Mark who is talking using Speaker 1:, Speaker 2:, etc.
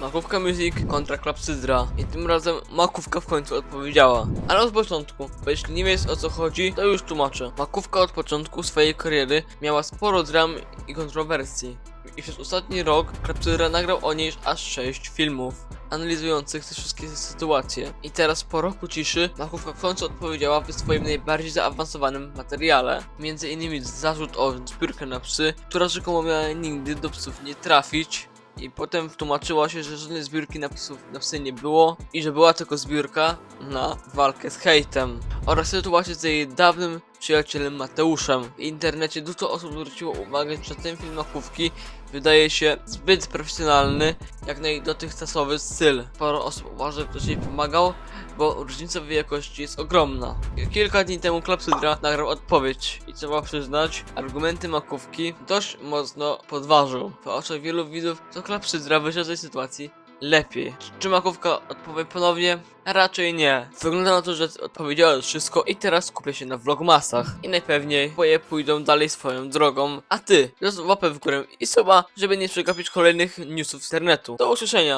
Speaker 1: Makówka Music kontra Klapsydra i tym razem Makówka w końcu odpowiedziała. Ale od początku, bo jeśli nie wiesz o co chodzi, to już tłumaczę. Makówka od początku swojej kariery miała sporo dram i kontrowersji. I przez ostatni rok Klapsydra nagrał o niej aż 6 filmów analizujących te wszystkie sytuacje. I teraz po roku ciszy Makówka w końcu odpowiedziała w swoim najbardziej zaawansowanym materiale. Między innymi zarzut o zbiórkę na psy, która rzekomo miała nigdy do psów nie trafić. I potem tłumaczyła się, że żadnej zbiórki na, psów, na psy nie było i że była tylko zbiórka na walkę z hejtem. Oraz sytuację z jej dawnym przyjacielem Mateuszem. W internecie dużo osób zwróciło uwagę, że ten film makówki wydaje się zbyt profesjonalny, jak na jej dotychczasowy styl. Sporo osób uważa, że ktoś jej pomagał, bo różnica w jakości jest ogromna. Kilka dni temu Klapsydra nagrał odpowiedź i trzeba przyznać, argumenty makówki dość mocno podważył. W oczach wielu widzów to Klapsydra wyszedł z tej sytuacji lepiej. Czy makówka odpowie ponownie? Raczej nie. Wygląda na to, że odpowiedziała już wszystko i teraz skupię się na vlogmasach. I najpewniej boje pójdą dalej swoją drogą. A ty, zostaw łapę w górę i suba, żeby nie przegapić kolejnych newsów z internetu. Do usłyszenia!